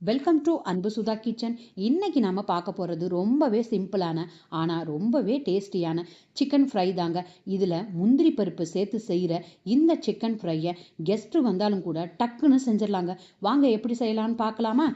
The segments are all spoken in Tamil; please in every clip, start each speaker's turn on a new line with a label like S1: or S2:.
S1: வெல்கம் டு அன்பு சுதா கிச்சன் இன்னைக்கு நம்ம பார்க்க போகிறது ரொம்பவே சிம்பிளான ஆனால் ரொம்பவே டேஸ்டியான சிக்கன் ஃப்ரை தாங்க. இதில் முந்திரி பருப்பு சேர்த்து செய்கிற இந்த சிக்கன் ஃப்ரையை கெஸ்ட்டு வந்தாலும் கூட டக்குன்னு செஞ்சிடலாங்க. வாங்க எப்படி செய்யலான்னு பார்க்கலாமா?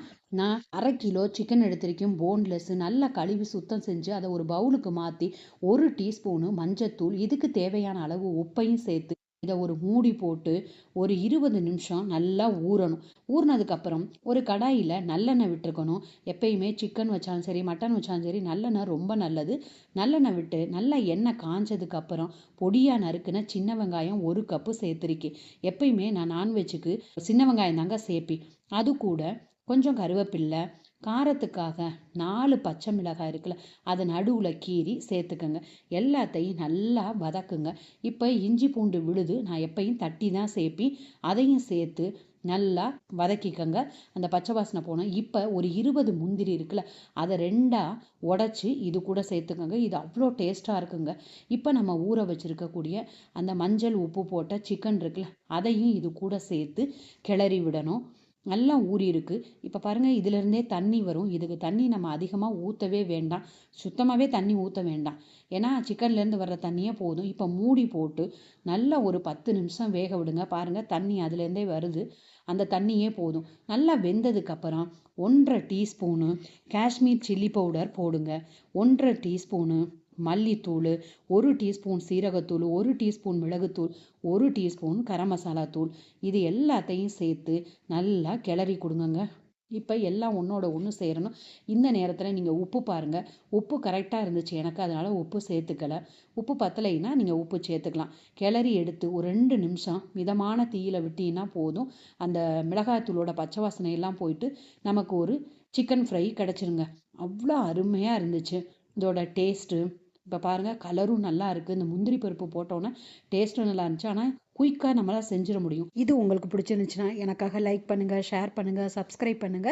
S1: நான் அரை கிலோ சிக்கன் எடுத்திருக்கேன். போன்லெஸ் நல்லா கழுவி சுத்தம் செஞ்சு அதை ஒரு பவுலுக்கு மாற்றி ஒரு டீஸ்பூனு மஞ்சத்தூள் இதுக்கு தேவையான அளவு உப்பையும் சேர்த்து இதை ஒரு மூடி போட்டு ஒரு இருபது நிமிஷம் நல்லா ஊறணும். ஊறினதுக்கப்புறம் ஒரு கடாயில் நல்லெண்ணெய் விட்டுருக்கணும். எப்பயுமே சிக்கன் வச்சாலும் சரி மட்டன் வச்சாலும் சரி நல்லெண்ணெய் ரொம்ப நல்லது. நல்லெண்ணெய் விட்டு நல்லா எண்ணெய் காஞ்சதுக்கப்புறம் பொடியாக நறுக்குன சின்ன வெங்காயம் ஒரு கப்பு சேர்த்துருக்கேன் எப்பயுமே நான் நான்வெஜ்ஜுக்கு சின்ன வெங்காயம் தாங்க சேர்ப்பேன். அது கூட கொஞ்சம் கருவேப்பில்லை காரத்துக்காக நாலு பச்சை மிளகாய் இருக்குல்ல அதை நடுவில் கீறி சேர்த்துக்கங்க. எல்லாத்தையும் நல்லா வதக்குங்க. இப்போ இஞ்சி பூண்டு விழுது நான் எப்பையும் தட்டி தான் சேர்ப்பி அதையும் சேர்த்து நல்லா வதக்கிக்கோங்க. அந்த பச்சை வாசனை போனோம் இப்போ ஒரு இருபது முந்திரி இருக்குல்ல அதை ரெண்டாக உடச்சி இது கூட சேர்த்துக்கோங்க. இது அவ்வளோ டேஸ்ட்டாக இருக்குங்க. இப்போ நம்ம ஊற வச்சுருக்கக்கூடிய அந்த மஞ்சள் உப்பு போட்ட சிக்கன் இருக்குல்ல அதையும் இது கூட சேர்த்து கிளறி விடணும். நல்லா ஊறியிருக்கு இப்போ பாருங்கள் இதுலேருந்தே தண்ணி வரும். இதுக்கு தண்ணி நம்ம அதிகமாக ஊற்றவே வேண்டாம். சுத்தமாகவே தண்ணி ஊற்ற வேண்டாம். ஏன்னா சிக்கன்லேருந்து வர்ற தண்ணியே போதும். இப்போ மூடி போட்டு நல்லா ஒரு பத்து நிமிஷம் வேக விடுங்க. பாருங்கள் தண்ணி அதுலேருந்தே வருது. அந்த தண்ணியே போதும். நல்லா வெந்ததுக்கப்புறம் ஒன்றரை டீஸ்பூனு காஷ்மீர் சில்லி பவுடர் போடுங்க. ஒன்றரை டீஸ்பூனு மல்லித்தூள் ஒரு டீஸ்பூன் சீரகத்தூள் ஒரு டீஸ்பூன் மிளகுத்தூள் ஒரு டீஸ்பூன் கரம் மசாலா தூள். இது எல்லாத்தையும் சேர்த்து நல்லா கிளறி கொடுங்கங்க. இப்போ எல்லாம் ஒன்றோட ஒன்று சேரணும். இந்த நேரத்தில் நீங்கள் உப்பு பாருங்கள் உப்பு கரெக்டாக இருந்துச்சு. எனக்கு அதனால் உப்பு சேர்த்துக்கல. உப்பு பத்தலைன்னா நீங்கள் உப்பு சேர்த்துக்கலாம். கிளறி எடுத்து ஒரு ரெண்டு நிமிஷம் மிதமான தீயில விட்டீங்கன்னா போதும். அந்த மிளகாய்த்தூளோட பச்சை வாசனை எல்லாம் போயிட்டு நமக்கு ஒரு சிக்கன் ஃப்ரை கிடச்சிருங்க. அவ்வளோ அருமையாக இருந்துச்சு. இதோட டேஸ்ட்டு இப்போ பாருங்கள் கலரும் நல்லா இருக்குது இந்த முந்திரி பருப்பு போட்டோன்னே டேஸ்ட்டும் நல்லா இருந்துச்சு. ஆனால் குயிக்காக நம்மளால் செஞ்சிட முடியும். இது உங்களுக்கு பிடிச்சிருந்துச்சுன்னா எனக்காக லைக் பண்ணுங்கள் ஷேர் பண்ணுங்கள் சப்ஸ்கிரைப் பண்ணுங்கள்